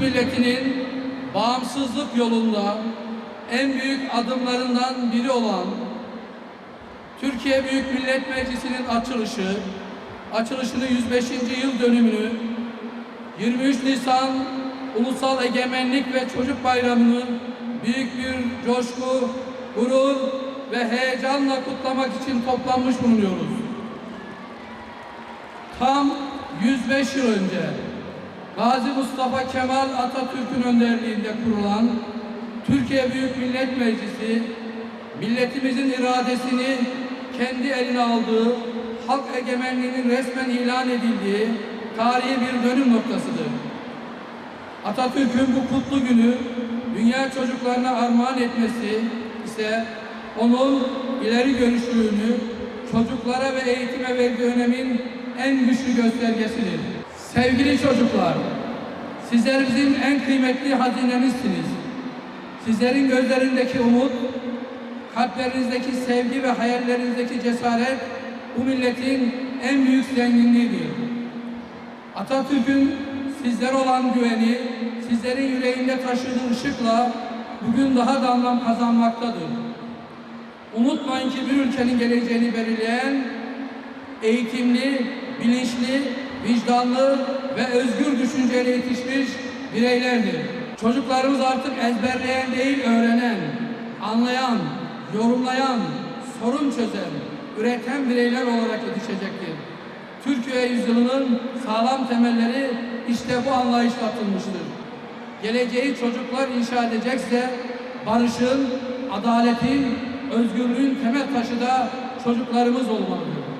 Milletinin bağımsızlık yolunda en büyük adımlarından biri olan Türkiye Büyük Millet Meclisi'nin açılışı, açılışının 105. yıl dönümünü 23 Nisan Ulusal Egemenlik ve Çocuk Bayramı'nı büyük bir coşku, gurur ve heyecanla kutlamak için toplanmış bulunuyoruz. Tam 105 yıl önce Gazi Mustafa Kemal Atatürk'ün önderliğinde kurulan Türkiye Büyük Millet Meclisi, milletimizin iradesini kendi eline aldığı, halk egemenliğinin resmen ilan edildiği tarihi bir dönüm noktasıdır. Atatürk'ün bu kutlu günü dünya çocuklarına armağan etmesi ise onun ileri görüşlülüğünü çocuklara ve eğitime verdiği önemin en güçlü göstergesidir. Sevgili çocuklar, sizler bizim en kıymetli hazinemizsiniz. Sizlerin gözlerindeki umut, kalplerinizdeki sevgi ve hayallerinizdeki cesaret bu milletin en büyük zenginliğidir. Atatürk'ün sizlere olan güveni, sizlerin yüreğinde taşıdığı ışıkla bugün daha da anlam kazanmaktadır. Unutmayın ki bir ülkenin geleceğini belirleyen eğitimli, bilinçli, vicdanlı ve özgür düşünceyle yetişmiş bireylerdir. Çocuklarımız artık ezberleyen değil öğrenen, anlayan, yorumlayan, sorun çözen, üreten bireyler olarak yetişecektir. Türkiye yüzyılının sağlam temelleri işte bu anlayışla atılmıştır. Geleceği çocuklar inşa edecekse barışın, adaletin, özgürlüğün temel taşı da çocuklarımız olmalıdır.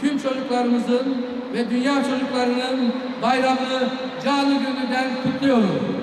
Tüm çocuklarımızın ve dünya çocuklarının bayramını canı gönülden kutluyorum.